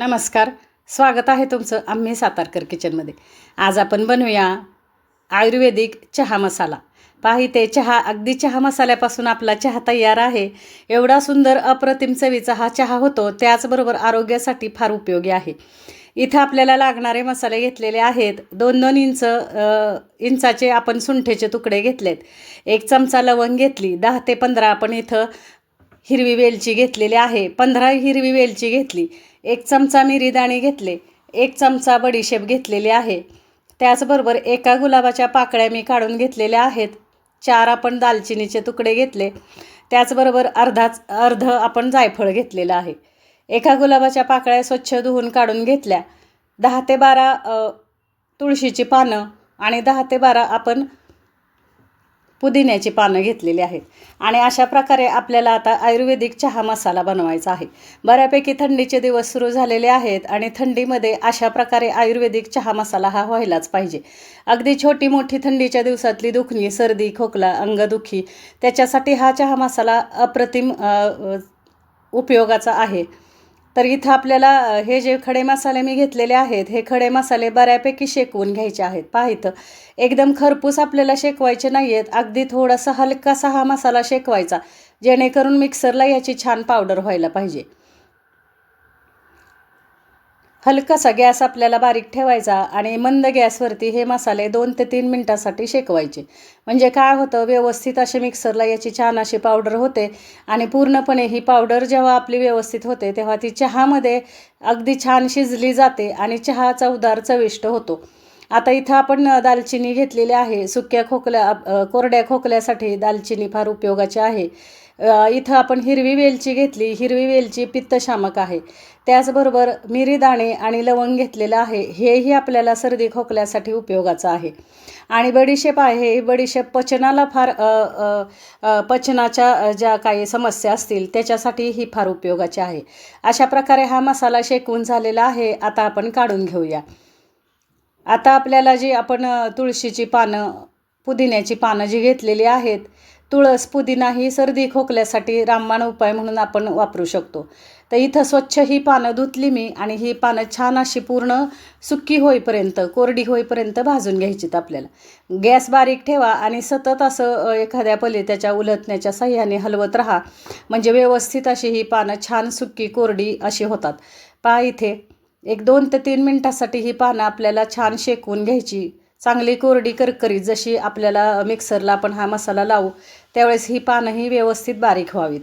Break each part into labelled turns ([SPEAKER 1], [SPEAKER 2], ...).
[SPEAKER 1] नमस्कार. स्वागत आहे तुमचं आम्ही सातारकर किचनमध्ये. आज आपण बनवूया आयुर्वेदिक चहा मसाला. पाहिते चहा अगदी चहा मसाल्यापासून आपला चहा तयार आहे. एवढा सुंदर अप्रतिम चवीचा हा चहा होतो त्याचबरोबर आरोग्यासाठी फार उपयोगी आहे. इथं आपल्याला लागणारे मसाले घेतलेले आहेत. दोन दोन इंच इंचाचे आपण सुंठेचे तुकडे घेतलेत. एक चमचा लवंग घेतली दहा ते पंधरा आपण इथं हिरवी वेलची घेतलेली आहे. पंधरा हिरवी वेलची घेतली. एक चमचा मिरीदाणे घेतले एक चमचा बडीशेप घेतलेली आहे. त्याचबरोबर एका गुलाबाच्या पाकळ्या मी काढून घेतलेल्या आहेत. चार आपण दालचिनीचे तुकडे घेतले. त्याचबरोबर अर्धाच अर्ध आपण जायफळ घेतलेलं आहे. एका गुलाबाच्या पाकळ्या स्वच्छ धुवून काढून घेतल्या. दहा ते बारा तुळशीची पानं आणि दहा ते बारा आपण पुदिन्याची पानं घेतलेली आहेत. आणि अशा प्रकारे आपल्याला आता आयुर्वेदिक चहा मसाला बनवायचा आहे. बऱ्यापैकी थंडीचे दिवस सुरू झालेले आहेत आणि थंडीमध्ये अशा प्रकारे आयुर्वेदिक चहा मसाला हा व्हायलाच पाहिजे. अगदी छोटी मोठी थंडीच्या दिवसातली दुखणी सर्दी खोकला अंगदुखी त्याच्यासाठी हा चहा मसाला अप्रतिम उपयोगाचा आहे. तर इथं आपल्याला हे जे खडे मसाले मी घेतलेले आहेत हे खडे मसाले बऱ्यापैकी शेकवून घ्यायचे आहेत. पहा इथं. एकदम खरपूस आपल्याला शेकवायचे नाही आहेत अगदी थोडासा हलकासा हा मसाला शेकवायचा जेणेकरून मिक्सरला याची छान पावडर व्हायला पाहिजे. हलकासा गॅस आपल्याला बारीक ठेवायचा आणि मंद गॅसवरती हे मसाले दोन ते तीन मिनटासाठी शेकवायचे. म्हणजे काय होतं व्यवस्थित असे मिक्सरला याची छान अशी पावडर होते आणि पूर्णपणे ही पावडर जेव्हा आपली व्यवस्थित होते तेव्हा ती चहामध्ये अगदी छान शिजली जाते आणि चहा चवदार चविष्ट होतो. आता इथं आपण दालचिनी घेतलेली आहे. सुक्या खोकल्या कोरड्या खोकल्यासाठी दालचिनी फार उपयोगाची आहे. इथं आपण हिरवी वेलची घेतली. हिरवी वेलची पित्तशामक आहे. त्याचबरोबर मिरीदाणे आणि लवंग घेतलेलं आहे. हेही आपल्याला सर्दी खोकल्यासाठी उपयोगाचं आहे. आणि बडीशेप आहे. ही बडीशेप पचनाला फार अ, अ, अ, पचनाच्या ज्या काही समस्या असतील त्याच्यासाठी ही फार उपयोगाची आहे. अशा प्रकारे हा मसाला शेकवून झालेला आहे. आता आपण काढून घेऊया. आता आपल्याला जी आपण तुळशीची पानं पुदिन्याची पानं जी घेतलेली आहेत तुळस पुदिना ही सर्दी खोकल्यासाठी रामबाण उपाय म्हणून आपण वापरू शकतो. तर इथं स्वच्छ ही पानं धुतली मी आणि ही पानं छान अशी पूर्ण सुक्की होईपर्यंत कोरडी होईपर्यंत भाजून घ्यायचीत आपल्याला. गॅस बारीक ठेवा आणि सतत असं एखाद्या एखाद्या पलित्याच्या उलटण्याच्या साह्याने हलवत राहा. म्हणजे व्यवस्थित अशी ही पानं छान सुक्की कोरडी अशी होतात. पहा इथे एक दोन ते तीन मिनटासाठी ही पानं आपल्याला छान शेकून घ्यायची. चांगली कोरडी करकरीत जशी आपल्याला मिक्सरला आपण हा मसाला लावू त्यावेळेस ही पानंही व्यवस्थित बारीक व्हावीत.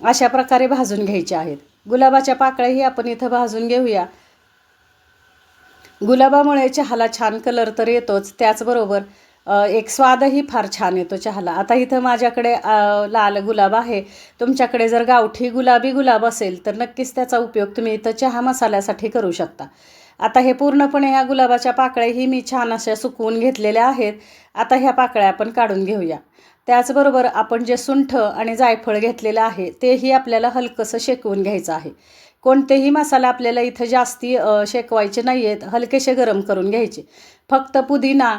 [SPEAKER 1] अशा प्रकारे भाजून घ्यायची आहेत. गुलाबाच्या पाकळ्याही आपण इथं भाजून घेऊया. गुलाबामुळे चहाला छान कलर तर येतोच. त्याचबरोबर एक स्वादही फार छान येतो चहाला. आता इथं माझ्याकडे लाल गुलाब आहे. तुमच्याकडे जर गावठी गुलाबी गुलाब असेल तर नक्कीच त्याचा उपयोग तुम्ही इथं चहा मसाल्यासाठी करू शकता. आता हे पूर्णपणे ह्या गुलाबाच्या पाकळ्याही मी छान अशा सुकवून घेतलेल्या आहेत. आता ह्या पाकळ्या आपण काढून घेऊया. त्याचबरोबर आपण जे सुंठ आणि जायफळ घेतलेलं आहे तेही आपल्याला हलकंसं शेकवून घ्यायचं आहे. कोणतेही मसाला आपल्याला इथं जास्ती शेकवायचे नाही आहेत हलकेसे गरम करून घ्यायचे. फक्त पुदिना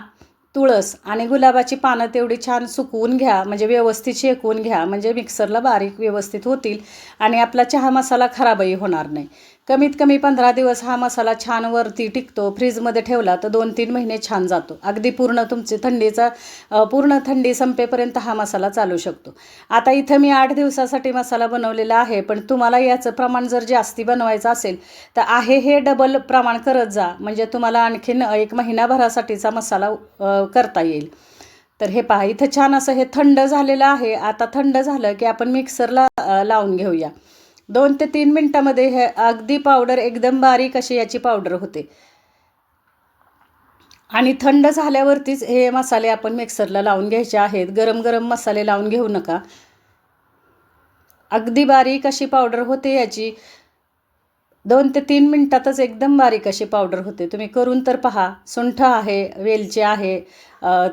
[SPEAKER 1] तुळस आणि गुलाबाची पानं तेवढी छान सुकवून घ्या. म्हणजे व्यवस्थित शेकवून घ्या. म्हणजे मिक्सरला बारीक व्यवस्थित होतील आणि आपला चहा मसाला खराबही होणार नाही. कमीत कमी पंधरा दिवस हा मसाला छान वरती टिकतो फ्रीजमध्ये ठेवला तर दोन तीन महिने छान जातो. अगदी पूर्ण तुमची थंडीचा पूर्ण थंडी संपेपर्यंत हा मसाला चालू शकतो. आता इथं मी आठ दिवसासाठी मसाला बनवलेला आहे पण तुम्हाला याचं प्रमाण जर जास्ती बनवायचं असेल तर आहे हे डबल प्रमाण करत जा. म्हणजे तुम्हाला आणखीन एक महिनाभरासाठीचा मसाला करता येईल. तर हे पहा इथं छान असं हे थंड झालेलं आहे. आता थंड झालं की आपण मिक्सरला लावून घेऊया. दोन ते तीन मिनटामध्ये हे अगदी पावडर एकदम बारीक अशी याची पावडर होते. आणि थंड झाल्यावरतीच हे मसाले आपण मिक्सरला लावून घ्यायचे आहेत. गरम गरम मसाले लावून घेऊ नका. अगदी बारीक अशी पावडर होते याची. दोन ते तीन मिनटातच एकदम बारीक अशी पावडर होते. तुम्ही करून तर पहा. सुंठ आहे वेलची आहे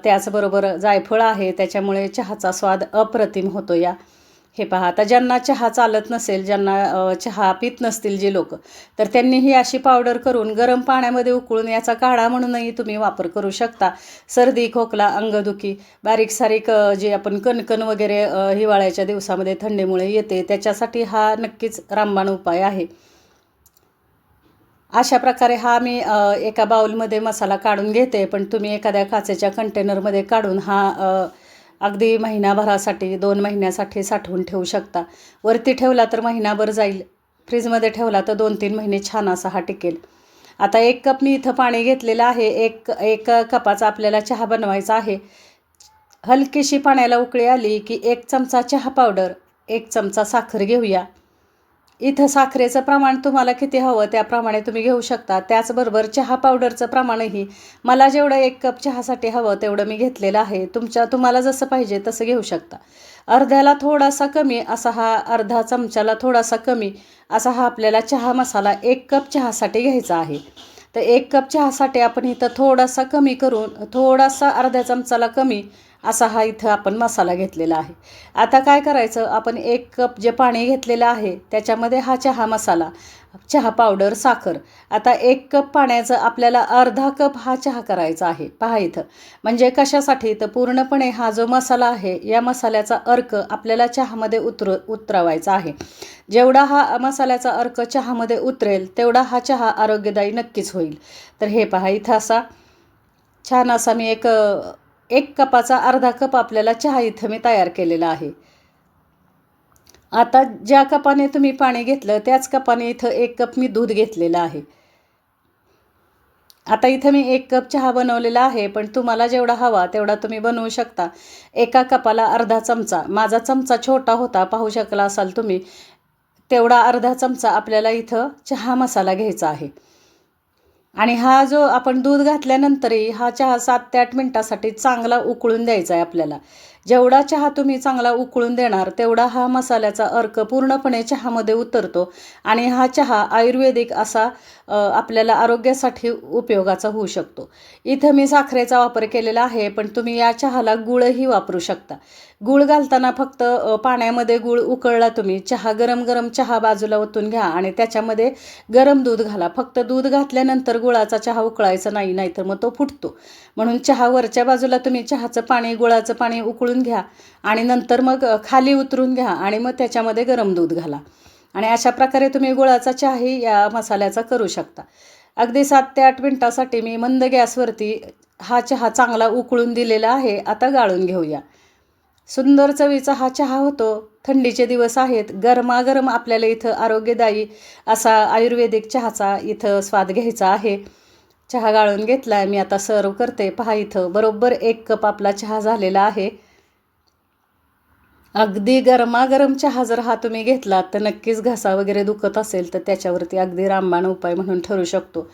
[SPEAKER 1] त्याचबरोबर जायफळ आहे त्याच्यामुळे चहाचा स्वाद अप्रतिम होतो या. हे पहा आता ज्यांना चहा चालत नसेल ज्यांना चहा पित नसतील जे लोक तर त्यांनी ही अशी पावडर करून गरम पाण्यामध्ये उकळून याचा काढा म्हणूनही तुम्ही वापर करू शकता. सर्दी खोकला अंगदुखी बारीक सारीक जे आपण कणकण वगैरे हिवाळ्याच्या दिवसामध्ये थंडीमुळे येते त्याच्यासाठी हा नक्कीच रामबाण उपाय आहे. अशा प्रकारे हा मी एका बाउलमध्ये मसाला काढून घेते पण तुम्ही एखाद्या काचेच्या कंटेनरमध्ये काढून हा अगदी महिनाभरासाठी दोन महिन्यासाठी साठवून ठेवू शकता. वरती ठेवला तर महिनाभर जाईल. फ्रीजमध्ये ठेवला तर दोन तीन महिने छान असा हा टिकेल. आता एक कप मी इथं पाणी घेतलेलं आहे. एक एक कपाचा आपल्याला चहा बनवायचा आहे. हलकीशी पाण्याला उकळी आली की एक चमचा चहा पावडर एक चमचा साखर घेऊया. इथं साखरेचं प्रमाण तुम्हाला किती हवं त्याप्रमाणे तुम्ही घेऊ शकता. त्याचबरोबर चहा पावडरचं प्रमाणही मला जेवढं एक कप चहासाठी हवं तेवढं मी घेतलेलं आहे. तुमच्या तुम्हाला जसं पाहिजे तसं घेऊ शकता. अर्ध्याला थोडासा कमी असा हा अर्धा चमच्याला थोडासा कमी असा हा आपल्याला चहा मसाला एक कप चहासाठी घ्यायचा आहे. तर एक कप चहासाठी आपण इथं थोडासा कमी करून थोडासा अर्ध्या चमचाला कमी असा हा इथं आपण मसाला घेतलेला आहे. आता काय करायचं? आपण एक कप जे पाणी घेतलेलं आहे त्याच्यामध्ये हा चहा मसाला चहा पावडर साखर. आता एक कप पाण्याचं आपल्याला अर्धा कप हा चहा करायचा आहे. पहा इथं. म्हणजे कशासाठी? तर पूर्णपणे हा जो मसाला आहे या मसाल्याचा अर्क आपल्याला चहामध्ये उतर उतरवायचा आहे. जेवढा हा मसाल्याचा अर्क चहामध्ये उतरेल तेवढा हा चहा आरोग्यदायी नक्कीच होईल. तर हे पहा इथं असा छान असा मी एक एक कपाचा अर्धा कप आपल्याला चहा इथं मी तयार केलेला आहे. आता ज्या कपाने तुम्ही पाणी घेतलं त्याच कपाने इथं एक कप मी दूध घेतलेलं आहे. आता इथं मी एक कप चहा बनवलेला आहे पण तुम्हाला जेवढा हवा तेवढा तुम्ही बनवू शकता. एका कपाला अर्धा चमचा माझा चमचा छोटा होता पाहू शकला असाल तुम्ही तेवढा अर्धा चमचा आपल्याला इथं चहा मसाला घ्यायचा आहे. आणि हा जो आपण दूध घातल्यानंतरही हा चहा सात ते आठ मिनटासाठी चांगला उकळून द्यायचा आहे आपल्याला. जेवढा चहा तुम्ही चांगला उकळून देणार तेवढा हा मसाल्याचा अर्क पूर्णपणे चहामध्ये उतरतो आणि हा चहा आयुर्वेदिक असा आपल्याला आरोग्यासाठी उपयोगाचा होऊ शकतो. इथं मी साखरेचा वापर केलेला आहे पण तुम्ही या चहाला गुळही वापरू शकता. गुळ घालताना फक्त पाण्यामध्ये गुळ उकळला तुम्ही चहा गरम गरम चहा बाजूला ओतून घ्या आणि त्याच्यामध्ये गरम दूध घाला. फक्त दूध घातल्यानंतर गुळाचा चहा उकळायचा नाही नाहीतर मग तो फुटतो. म्हणून चहा वरच्या बाजूला तुम्ही चहाचं पाणी गुळाचं पाणी उकळून घ्या आणि नंतर मग खाली उतरून घ्या आणि मग त्याच्यामध्ये गरम दूध घाला. आणि अशा प्रकारे तुम्ही गुळाचा चहाही या मसाल्याचा करू शकता. अगदी सात ते आठ मिनटासाठी मी मंद गॅसवरती हा चहा चांगला उकळून दिलेला आहे. आता गाळून घेऊया. सुंदर चवीचा हा चहा होतो. थंडीचे दिवस आहेत. गरमागरम आपल्याला इथं आरोग्यदायी असा आयुर्वेदिक चहाचा इथं स्वाद घ्यायचा आहे. चहा गाळून घेतला आहे मी आता सर्व करते. पहा इथं बरोबर एक कप आपला चहा झालेला आहे. अगदी गरमागरम चहा जर हा तुम्ही घेतला तर नक्कीच घसा वगैरे दुखत असेल तर त्याच्यावरती अगदी रामबाण उपाय म्हणून ठरू शकतो.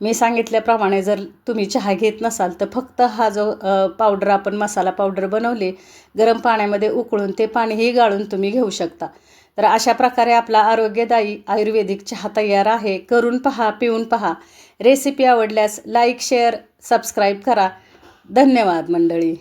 [SPEAKER 1] मी सांगितल्याप्रमाणे जर तुम्ही चहा घेत नसाल तर फक्त हा जो पावडर आपण मसाला पावडर बनवले गरम पाण्यामध्ये उकळून ते पाणीही गाळून तुम्ही घेऊ शकता. तर अशा प्रकारे आपला आरोग्यदायी आयुर्वेदिक चहा तयार आहे. करून पहा पिऊन पहा. रेसिपी आवडल्यास लाईक शेअर सबस्क्राईब करा. धन्यवाद मंडळी.